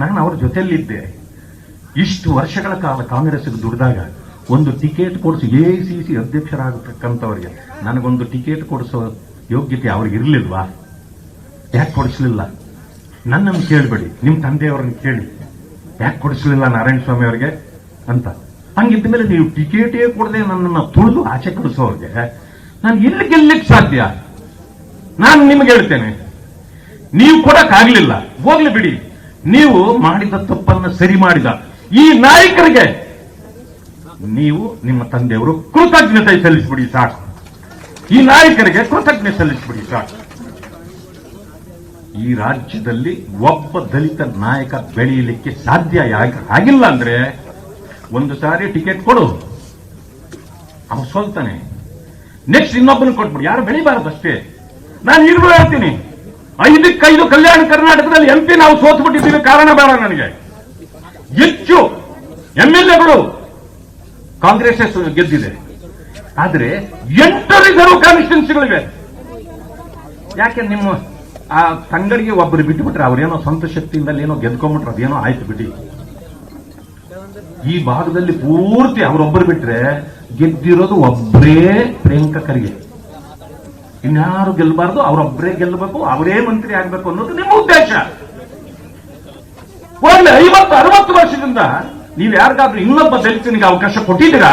Speaker 1: ನಾನು ಅವ್ರ ಜೊತೆಯಲ್ಲಿದ್ದೆ. ಇಷ್ಟು ವರ್ಷಗಳ ಕಾಲ ಕಾಂಗ್ರೆಸ್ಗೆ ದುಡಿದಾಗ ಒಂದು ಟಿಕೆಟ್ ಕೊಡಿಸಿ ಎ ಸಿ ಸಿ ಅಧ್ಯಕ್ಷರಾಗತಕ್ಕಂಥವ್ರಿಗೆ, ನನಗೊಂದು ಟಿಕೆಟ್ ಕೊಡಿಸೋ ಯೋಗ್ಯತೆ ಅವ್ರಿಗೆ ಇರಲಿಲ್ವಾ ಯಾಕೆ ಕೊಡಿಸ್ಲಿಲ್ಲ? ನನ್ನನ್ನು ಕೇಳಬೇಡಿ ನಿಮ್ಮ ತಂದೆಯವ್ರನ್ನ ಕೇಳಿ. ಯಾಕೆ ಕೊಡಿಸ್ಲಿಲ್ಲ ನಾರಾಯಣ ಸ್ವಾಮಿ ಅವರಿಗೆ ಅಂತ? ಹಂಗಿದ್ದ ಮೇಲೆ ನೀವು ಟಿಕೆಟೇ ಕೊಡದೆ ನನ್ನನ್ನು ತುಳಿದು ಆಚೆ ಕಳಿಸೋರಿಗೆ ನಾನು ಎಲ್ಲಿ ಗೆಲ್ಲಕ್ಕೆ ಸಾಧ್ಯ? ನಾನು ನಿಮ್ಗೆ ಹೇಳ್ತೇನೆ. ನೀವು ಕೊಡಕ್ಕಾಗ್ಲಿಲ್ಲ. ಹೋಗ್ಲಿ ಬಿಡಿ. ನೀವು ಮಾಡಿದ ತಪ್ಪನ್ನು ಸರಿ ಮಾಡಿದ. ಈ ನಾಯಕರಿಗೆ ನೀವು ನಿಮ್ಮ ತಂದೆಯವರು ಕೃತಜ್ಞತೆ ಸಲ್ಲಿಸ್ಬಿಡಿ ಸಾಕು. ಈ ನಾಯಕರಿಗೆ ಕೃತಜ್ಞತೆ ಸಲ್ಲಿಸ್ಬಿಡಿ ಸಾಕು. ಈ ರಾಜ್ಯದಲ್ಲಿ ಒಬ್ಬ ದಲಿತ ನಾಯಕ ಬೆಳೆಯಲಿಕ್ಕೆ ಸಾಧ್ಯ ಆಗಿಲ್ಲ ಅಂದ್ರೆ ಒಂದು ಸಾರಿ ಟಿಕೆಟ್ ಕೊಡು. ಅವ ಸೋಲ್ತಾನೆ. ನೆಕ್ಸ್ಟ್ ಇನ್ನೊಬ್ಬನ ಕೊಟ್ಬಿಡು. ಯಾರು ಬೆಳಿಬಾರದು ಅಷ್ಟೇ. ನಾನು ಈಗಲೂ ಹೇಳ್ತೀನಿ. ಐದಕ್ಕೈದು ಕಲ್ಯಾಣ ಕರ್ನಾಟಕದಲ್ಲಿ ಎಂ ಪಿ ನಾವು ಸೋತು ಬಿಟ್ಟಿದ್ದೀವಿ ಕಾರಣ ಬೇಡ ನನಗೆ. ಹೆಚ್ಚು ಎಂ ಎಲ್ ಎಗಳು ಕಾಂಗ್ರೆಸ್ ಗೆದ್ದಿದೆ. ಆದ್ರೆ ಎಂಟು ರಿಸರ್ವ್ ಕಾನ್ಸ್ಟಿಟ್ಯೂನ್ಸಿಗಳಿವೆ ಯಾಕೆ ನಿಮ್ಮ ಆ ತಂಗಡಿಗೆ ಒಬ್ಬರು ಬಿಟ್ಟುಬಿಟ್ರೆ ಅವ್ರೇನೋ ಸ್ವಂತ ಶಕ್ತಿಯಿಂದಲೇ ಏನೋ ಗೆದ್ಕೊಂಡ್ಬಿಟ್ರೆ ಅದೇನೋ ಆಯ್ತು ಬಿಡಿ. ಈ ಭಾಗದಲ್ಲಿ ಪೂರ್ತಿ ಅವರೊಬ್ಬರು ಬಿಟ್ರೆ ಗೆದ್ದಿರೋದು ಒಬ್ಬರೇ ಪ್ರೇಂಕಕರಿಗೆ ಖರ್ಗೆ. ಇನ್ಯಾರು ಗೆಲ್ಲಬಾರ್ದು ಅವರೊಬ್ಬರೇ ಗೆಲ್ಲಬೇಕು ಅವರೇ ಮಂತ್ರಿ ಆಗ್ಬೇಕು ಅನ್ನೋದು ನಿಮ್ಮ ಉದ್ದೇಶ. ಒಳ್ಳೆ ಐವತ್ತು, ಅರವತ್ತು ವರ್ಷದಿಂದ ನೀವು ಯಾರಿಗಾದ್ರೂ ಇನ್ನೊಬ್ಬ ದಲಿತನಿಗೆ ಅವಕಾಶ ಕೊಟ್ಟಿದ್ದೀರಾ?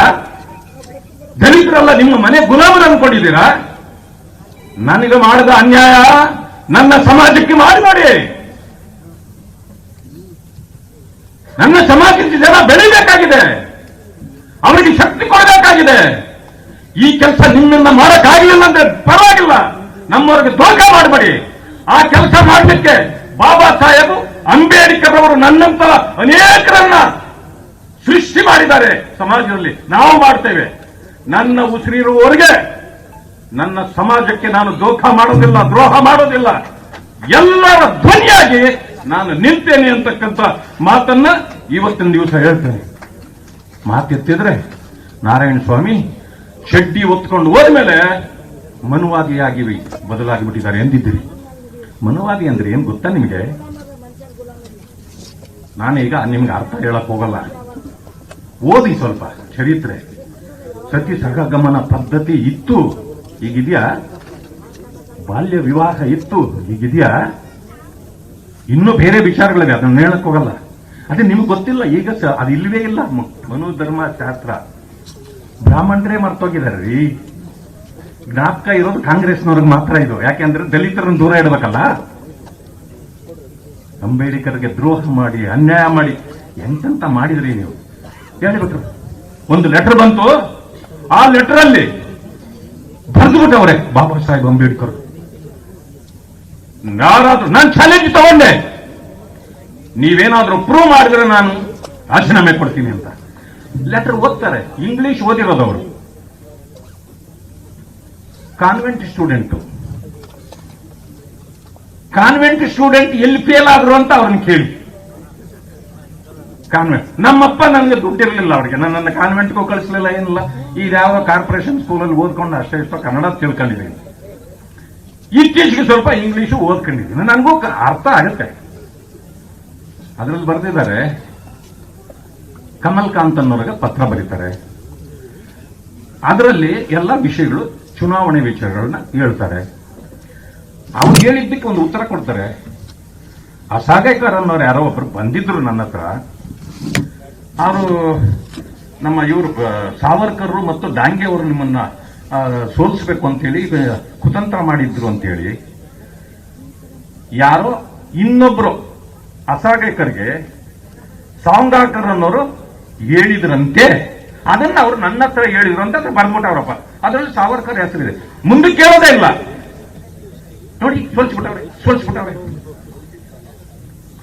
Speaker 1: ದಲಿತರಲ್ಲ, ನಿಮ್ಮ ಮನೆ ಗುಲಾಮರನ್ನು ಕೊಟ್ಟಿದ್ದೀರಾ? ನನಗೆ ಮಾಡಿದ ಅನ್ಯಾಯ? ನನ್ನ ಸಮಾಜಕ್ಕೆ ಮಾಡಿ ಮಾಡಿ ನನ್ನ ಸಮಾಜಕ್ಕೆ ಜನ ಬೆಳಿಬೇಕಾಗಿದೆ. ಅವರಿಗೆ ಶಕ್ತಿ ಕೊಡಬೇಕಾಗಿದೆ. ಈ ಕೆಲಸ ನಿಮ್ಮಿಂದ ಮಾಡಕ್ಕಾಗಲಿಲ್ಲ ಅಂದ್ರೆ ಪರವಾಗಿಲ್ಲ. ನಮ್ಮವರಿಗೆ ದೋಖ ಮಾಡಬೇಡಿ. ಆ ಕೆಲಸ ಮಾಡಲಿಕ್ಕೆ ಬಾಬಾ ಸಾಹೇಬ್ ಅಂಬೇಡ್ಕರ್ ಅವರು ನನ್ನಂತರ ಅನೇಕರನ್ನ ಸೃಷ್ಟಿ ಮಾಡಿದ್ದಾರೆ ಸಮಾಜದಲ್ಲಿ. ನಾವು ಮಾಡ್ತೇವೆ. ನನ್ನ ಉಸಿರಿರುವವರೆಗೆ ನನ್ನ ಸಮಾಜಕ್ಕೆ ನಾನು ದೋಖ ಮಾಡೋದಿಲ್ಲ, ದ್ರೋಹ ಮಾಡೋದಿಲ್ಲ. ಎಲ್ಲರ ಧ್ವನಿಯಾಗಿ ನಾನು ನಿಲ್ತೇನೆ ಅಂತಕ್ಕಂಥ ಮಾತನ್ನ ಇವತ್ತಿನ ದಿವಸ ಹೇಳ್ತೇನೆ. ಮಾತೆತ್ತಿದ್ರೆ, ನಾರಾಯಣ ಸ್ವಾಮಿ ಚಡ್ಡಿ ಒತ್ಕೊಂಡು ಹೋದ್ಮೇಲೆ ಮನುವಾದಿಯಾಗಿವಿ ಬದಲಾಗಿ ಬಿಟ್ಟಿದ್ದಾರೆ ಎಂದಿದ್ದೀರಿ. ಮನುವಾದಿ ಅಂದ್ರೆ ಏನ್ ಗೊತ್ತಾ ನಿಮಗೆ? ನಾನೀಗ ನಿಮ್ಗೆ ಅರ್ಥ ಹೇಳಕ್ ಹೋಗಲ್ಲ. ಓದಿ ಸ್ವಲ್ಪ, ಚರಿತ್ರೆ. ಸತಿ ಸಹಗಮನ ಪದ್ಧತಿ ಇತ್ತು. ಈಗಿದ್ಯಾ ಬಾಲ್ಯ ವಿವಾಹ ಇತ್ತು ಈಗಿದೆಯಾ ಇನ್ನೂ ಬೇರೆ ವಿಚಾರಗಳಿವೆ, ಅದನ್ನ ಹೇಳಕ್ ಹೋಗಲ್ಲ. ಅದೇ ನಿಮ್ಗೆ ಗೊತ್ತಿಲ್ಲ, ಈಗ ಅದು ಇಲ್ಲವೇ ಇಲ್ಲ. ಮ- ಮನು ಧರ್ಮ ಶಾಸ್ತ್ರ. ಬ್ರಾಹ್ಮಣರೇ ಮರ್ತೋಗಿದ್ದಾರೆ ರೀ. ಜ್ಞಾಪಕ ಇರೋದು ಕಾಂಗ್ರೆಸ್ನವ್ರಿಗೆ ಮಾತ್ರ ಇದು. ಯಾಕೆಂದ್ರೆ ದಲಿತರನ್ನು ದೂರ ಇಡಬೇಕಲ್ಲ? ಅಂಬೇಡ್ಕರ್ಗೆ ದ್ರೋಹ ಮಾಡಿ, ಅನ್ಯಾಯ ಮಾಡಿ, ಎಂತೆಂತ ಮಾಡಿದ್ರಿ ನೀವು? ಹೇಳಿಬಿಟ್ರು ಒಂದು ಲೆಟರ್ ಬಂತು. ಆ ಲೆಟರ್ ಅಲ್ಲಿ ಬರೆದು ಬಿಟ್ಟವ್ರೆ ಬಾಬಾ ಸಾಹೇಬ್ ಅಂಬೇಡ್ಕರ್. ಯಾರಾದ್ರೂ ನಾನು ಚಾಲೆಂಜ್ ತಗೊಂಡೆ. ನೀವೇನಾದ್ರೂ ಪ್ರೂವ್ ಮಾಡಿದ್ರೆ ನಾನು ರಾಜೀನಾಮೆ ಕೊಡ್ತೀನಿ ಅಂತ. ಲೆಟರ್ ಓದ್ತಾರೆ. ಇಂಗ್ಲಿಷ್ ಓದಿರೋದವರು. ಕಾನ್ವೆಂಟ್ ಸ್ಟೂಡೆಂಟ್ ಕಾನ್ವೆಂಟ್ ಸ್ಟೂಡೆಂಟ್ ಎಲ್ಲಿ ಫೇಲ್ ಆದ್ರು ಅಂತ ಅವ್ರನ್ನ ಕೇಳಿ. ಕಾನ್ವೆಂಟ್ ನಮ್ಮಪ್ಪ ನನಗೆ ದುಡ್ಡಿರಲಿಲ್ಲ ಅವ್ರಿಗೆ. ನನ್ನ ಕಾನ್ವೆಂಟ್ಗೂ ಕಳಿಸ್ಲಿಲ್ಲ, ಏನಿಲ್ಲ. ಈಗ ಯಾವ ಕಾರ್ಪೊರೇಷನ್ ಸ್ಕೂಲಲ್ಲಿ ಓದ್ಕೊಂಡು ಅಷ್ಟೇ ಇಷ್ಟೋ ಕನ್ನಡ ತಿಳ್ಕೊಂಡಿದ್ದೀನಿ. ಇತ್ತೀಚೆಗೆ ಸ್ವಲ್ಪ ಇಂಗ್ಲಿಷು ಓದ್ಕೊಂಡಿದ್ದೀನಿ. ನನಗೂ ಅರ್ಥ ಆಗುತ್ತೆ. ಅದರಲ್ಲಿ ಬರೆದಿದ್ದಾರೆ, ಕಮಲ್ಕಾಂತ್ ಅನ್ನೋರಿಗೆ ಪತ್ರ ಬರೀತಾರೆ. ಅದರಲ್ಲಿ ಎಲ್ಲ ವಿಷಯಗಳು, ಚುನಾವಣೆ ವಿಚಾರಗಳನ್ನ ಹೇಳ್ತಾರೆ. ಅವ್ರು ಹೇಳಿದ್ದಕ್ಕೆ ಒಂದು ಉತ್ತರ ಕೊಡ್ತಾರೆ. ಆ ಸಾಗೇಕರ್ ಅನ್ನೋರು ಯಾರೋ ಒಬ್ರು ಬಂದಿದ್ರು ನನ್ನ ಹತ್ರ. ಅವರು ನಮ್ಮ ಇವರು ಸಾವರ್ಕರ್ ಮತ್ತು ಡಾಂಗೆ ಅವರು ನಿಮ್ಮನ್ನ ಸೋಲಿಸ್ಬೇಕು ಅಂತೇಳಿ ಕುತಂತ್ರ ಮಾಡಿದ್ರು ಅಂತೇಳಿ. ಯಾರು ಇನ್ನೊಬ್ರು ಅಸಾಗೇಕರ್ಗೆ ಸಾಂಗಾಕರ್ ಅನ್ನೋರು ಹೇಳಿದ್ರಂತೆ, ಅದನ್ನ ಅವರು ನನ್ನ ಹತ್ರ ಹೇಳಿದ್ರು ಅಂತ ಬರ್ದ್ಬಿಟ್ಟವ್ರಪ್ಪ ಅದರಲ್ಲಿ ಸಾವರ್ಕರ್ ಹೆಸರಿದೆ. ಮುಂದೆ ಕೇಳೋದೇ ಇಲ್ಲ. ನೋಡಿ, ಸೋಲಿಸ್ಬಿಟ್ಟವ್ರೆ ಸೋಲಿಸ್ಬಿಟ್ಟವ್ರೆ.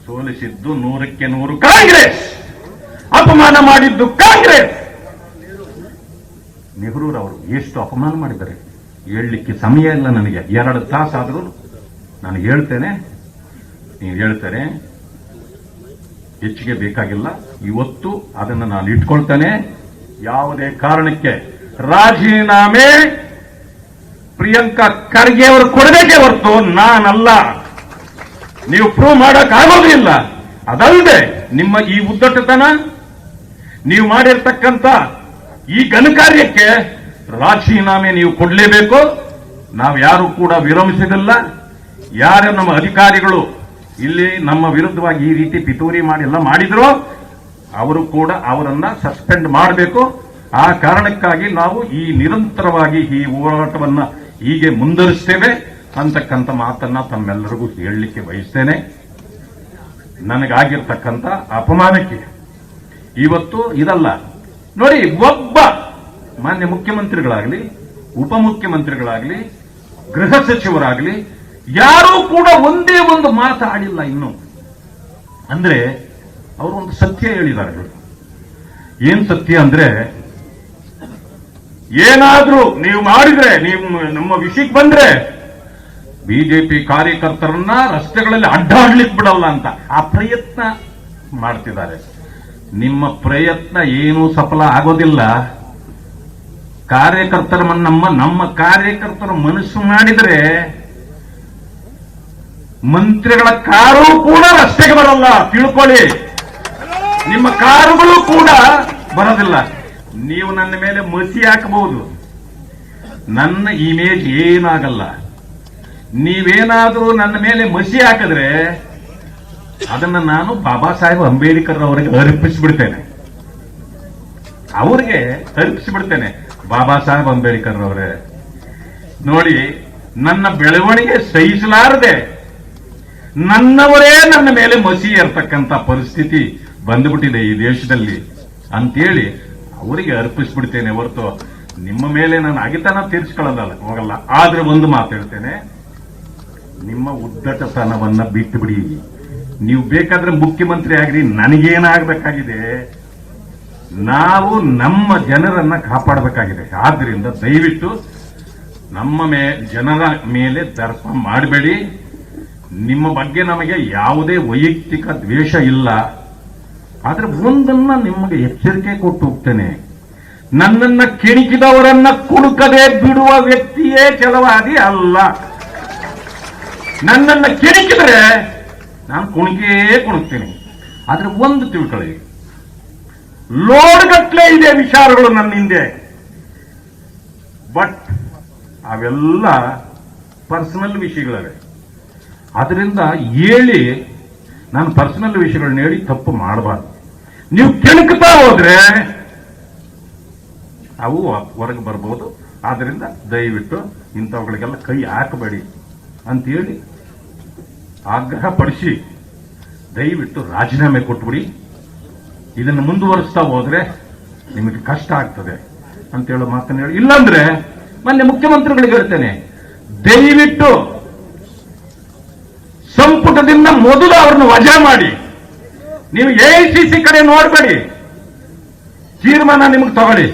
Speaker 1: ಸೋಲಿಸಿದ್ದು ನೂರಕ್ಕೆ ನೂರು. ಕಾಂಗ್ರೆಸ್ ಅಪಮಾನ ಮಾಡಿದ್ದು ಕಾಂಗ್ರೆಸ್. ನೆಹರೂರವರು ಎಷ್ಟು ಅಪಮಾನ ಮಾಡಿದ್ದಾರೆ? ಹೇಳಲಿಕ್ಕೆ ಸಮಯ ಇಲ್ಲ ನನಗೆ. ಎರಡು ತಾಸಾದರೂ ನಾನು ಹೇಳ್ತೇನೆ. ನೀವು ಹೇಳ್ತೇನೆ. ಹೆಚ್ಚಿಗೆ ಬೇಕಾಗಿಲ್ಲ. ಇವತ್ತು ಅದನ್ನು ನಾನು ಇಟ್ಕೊಳ್ತೇನೆ. ಯಾವುದೇ ಕಾರಣಕ್ಕೆ ರಾಜೀನಾಮೆ ಪ್ರಿಯಾಂಕಾ ಖರ್ಗೆ ಅವರು ಕೊಡಬೇಕೇ ಹೊರತು ನಾನಲ್ಲ. ನೀವು ಪ್ರೂವ್ ಮಾಡೋಕ್ಕಾಗೋದಿಲ್ಲ ಅದಲ್ಲದೆ ನಿಮ್ಮ ಈ ಉದ್ದಟತನ ನೀವು ಮಾಡಿರ್ತಕ್ಕಂಥ ಈ ಘನಕಾರ್ಯಕ್ಕೆ ರಾಜೀನಾಮೆ ನೀವು ಕೊಡಲೇಬೇಕು. ನಾವು ಯಾರು ಕೂಡ ವಿರಮಿಸಿದಿಲ್ಲ ಯಾರು ನಮ್ಮ ಅಧಿಕಾರಿಗಳು ಇಲ್ಲಿ ನಮ್ಮ ವಿರುದ್ಧವಾಗಿ ಈ ರೀತಿ ಪಿತೂರಿ ಮಾಡಿ ಎಲ್ಲ ಮಾಡಿದ್ರು ಅವರು ಕೂಡ ಅವರನ್ನ ಸಸ್ಪೆಂಡ್ ಮಾಡಬೇಕು. ಆ ಕಾರಣಕ್ಕಾಗಿ ನಾವು ಈ ನಿರಂತರವಾಗಿ ಈ ಹೋರಾಟವನ್ನ ಹೀಗೆ ಮುಂದುವರಿಸ್ತೇವೆ ಅಂತಕ್ಕಂಥ ಮಾತನ್ನ ತಮ್ಮೆಲ್ಲರಿಗೂ ಹೇಳಲಿಕ್ಕೆ ಬಯಸ್ತೇನೆ. ನನಗಾಗಿರ್ತಕ್ಕಂಥ ಅಪಮಾನಕ್ಕೆ ಇವತ್ತು ಇದಲ್ಲ. ನೋಡಿ, ಒಬ್ಬ ಮಾನ್ಯ ಮುಖ್ಯಮಂತ್ರಿಗಳಾಗಲಿ, ಉಪಮುಖ್ಯಮಂತ್ರಿಗಳಾಗಲಿ, ಗೃಹ ಸಚಿವರಾಗಲಿ, ಯಾರೂ ಕೂಡ ಒಂದೇ ಒಂದು ಮಾತಾಡಿಲ್ಲ ಇನ್ನು. ಅಂದ್ರೆ, ಅವರು ಒಂದು ಸತ್ಯ ಹೇಳಿದ್ದಾರೆ ಏನ್ ಸತ್ಯ ಅಂದ್ರೆ, ಏನಾದ್ರೂ ನೀವು ಮಾಡಿದ್ರೆ, ನೀವು ನಮ್ಮ ವಿಷಯಕ್ಕೆ ಬಂದ್ರೆ, ಬಿಜೆಪಿ ಕಾರ್ಯಕರ್ತರನ್ನ ರಸ್ತೆಗಳಲ್ಲಿ ಅಡ್ಡಾಡ್ಲಿಕ್ಕೆ ಬಿಡಲ್ಲ ಅಂತ ಆ ಪ್ರಯತ್ನ ಮಾಡ್ತಿದ್ದಾರೆ. ನಿಮ್ಮ ಪ್ರಯತ್ನ ಏನೂ ಸಫಲ ಆಗೋದಿಲ್ಲ. ಕಾರ್ಯಕರ್ತರ ನಮ್ಮ ನಮ್ಮ ಕಾರ್ಯಕರ್ತರು ಮನಸ್ಸು ಮಾಡಿದರೆ ಮಂತ್ರಿಗಳ ಕಾರು ಕೂಡ ರಸ್ತೆಗೆ ಬರಲ್ಲ. ತಿಳ್ಕೊಳ್ಳಿ. ನಿಮ್ಮ ಕಾರುಗಳು ಕೂಡ ಬರೋದಿಲ್ಲ. ನೀವು ನನ್ನ ಮೇಲೆ ಮಸಿ ಹಾಕಬಹುದು. ನನ್ನ ಇಮೇಜ್ ಏನಾಗಲ್ಲ. ನೀವೇನಾದರೂ ನನ್ನ ಮೇಲೆ ಮಸಿ ಹಾಕಿದ್ರೆ ಅದನ್ನ ನಾನು ಬಾಬಾ ಸಾಹೇಬ್ ಅಂಬೇಡ್ಕರ್ ಅವರಿಗೆ ಅರ್ಪಿಸಿಬಿಡ್ತೇನೆ. ಅವ್ರಿಗೆ ಅರ್ಪಿಸಿಬಿಡ್ತೇನೆ ಬಾಬಾ ಸಾಹೇಬ್ ಅಂಬೇಡ್ಕರ್ ಅವರೇ. ನೋಡಿ, ನನ್ನ ಬೆಳವಣಿಗೆ ಸಹಿಸಲಾರದೆ ನನ್ನವರೇ ನನ್ನ ಮೇಲೆ ಮಸಿ ಇರತಕ್ಕಂತ ಪರಿಸ್ಥಿತಿ ಬಂದ್ಬಿಟ್ಟಿದೆ ಈ ದೇಶದಲ್ಲಿ. ಅಂತೇಳಿ ಅವರಿಗೆ ಅರ್ಪಿಸ್ಬಿಡ್ತೇನೆ ಹೊರತು ನಿಮ್ಮ ಮೇಲೆ ನಾನು ಅಗಿತನ ತೀರ್ಸ್ಕೊಳ್ಳೋದಲ್ಲ ಹೋಗಲ್ಲ. ಆದ್ರೆ ಒಂದು ಮಾತು ಹೇಳ್ತೇನೆ, ನಿಮ್ಮ ಉದ್ದಟತನವನ್ನ ಬಿಟ್ಟು ಬಿಡಿ ನೀವು ಬೇಕಾದ್ರೆ ಮುಖ್ಯಮಂತ್ರಿ ಆಗ್ರಿ, ನನಗೇನಾಗಬೇಕಾಗಿದೆ? ನಾವು ನಮ್ಮ ಜನರನ್ನ ಕಾಪಾಡಬೇಕಾಗಿದೆ. ಆದ್ರಿಂದ ದಯವಿಟ್ಟು ನಮ್ಮ ಮೇ, ಜನರ ಮೇಲೆ ದರ್ಪ ಮಾಡಬೇಡಿ. ನಿಮ್ಮ ಬಗ್ಗೆ ನಮಗೆ ಯಾವುದೇ ವೈಯಕ್ತಿಕ ದ್ವೇಷ ಇಲ್ಲ. ಆದ್ರೆ ಒಂದನ್ನ ನಿಮಗೆ ಎಚ್ಚರಿಕೆ ಕೊಟ್ಟು ಹೋಗ್ತೇನೆ. ನನ್ನನ್ನ ಕೆಣಕಿದವರನ್ನ ಕುಡುಕದೆ ಬಿಡುವ ವ್ಯಕ್ತಿಯೇ ಚಲವಾದಿ ಅಲ್ಲ. ನನ್ನನ್ನ ಕೆಣಕಿದ್ರೆ ನಾನು ಕುಣಿಕೇ ಕುಣಿಸ್ತೀನಿ. ಆದ್ರೆ ಒಂದು ತಿಳ್ಕೊಳ್ಳಿ. ಲೋಡ್ಗಟ್ಲೆ ಇದೆ ವಿಚಾರಗಳು ನನ್ನ ಹಿಂದೆ. ಬಟ್ ಅವೆಲ್ಲ ಪರ್ಸನಲ್ ವಿಷಯಗಳವೆ. ಅದರಿಂದ ಹೇಳಿ ನಾನು ಪರ್ಸನಲ್ ವಿಷಯಗಳನ್ನ ಹೇಳಿ ತಪ್ಪು ಮಾಡಬಾರ್ದು. ನೀವು ಕೆಣಕ್ತಾ ಹೋದ್ರೆ ಅವು ಹೊರಗೆ ಬರ್ಬೋದು. ಆದ್ದರಿಂದ ದಯವಿಟ್ಟು ಇಂಥವುಗಳಿಗೆಲ್ಲ ಕೈ ಹಾಕಬೇಡಿ ಅಂತೇಳಿ ಆಗ್ರಹ ಪಡಿಸಿ ದಯವಿಟ್ಟು ರಾಜೀನಾಮೆ ಕೊಟ್ಬಿಡಿ. ಇದನ್ನು ಮುಂದುವರಿಸ್ತಾ ಹೋದ್ರೆ ನಿಮಗೆ ಕಷ್ಟ ಆಗ್ತದೆ ಅಂತ ಹೇಳೋ ಮಾತನ್ನು ಹೇಳಿ. ಇಲ್ಲಾಂದ್ರೆ ಮೊನ್ನೆ ಮುಖ್ಯಮಂತ್ರಿಗಳಿಗೆ ಹೇಳ್ತೇನೆ, ದಯವಿಟ್ಟು ಸಂಪುಟದಿಂದ ಮೊದಲು ಅವ್ರನ್ನ ವಜಾ ಮಾಡಿ. ನೀವು ಎಐಸಿಸಿ ಕಡೆ ನೋಡಬೇಡಿ. ತೀರ್ಮಾನ ನಿಮಗೆ ತಗೊಳ್ಳಿ.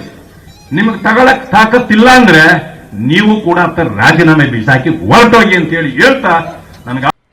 Speaker 1: ನಿಮಗೆ ತಗೊಳಕ್ ತಾಕತ್ತಿಲ್ಲ ಅಂದ್ರೆ ನೀವು ಕೂಡ ರಾಜೀನಾಮೆ ಬಿಸಾಕಿ ಹೊರಟೋಗಿ ಅಂತ ಹೇಳಿ ಹೇಳ್ತಾ ನನಗೆ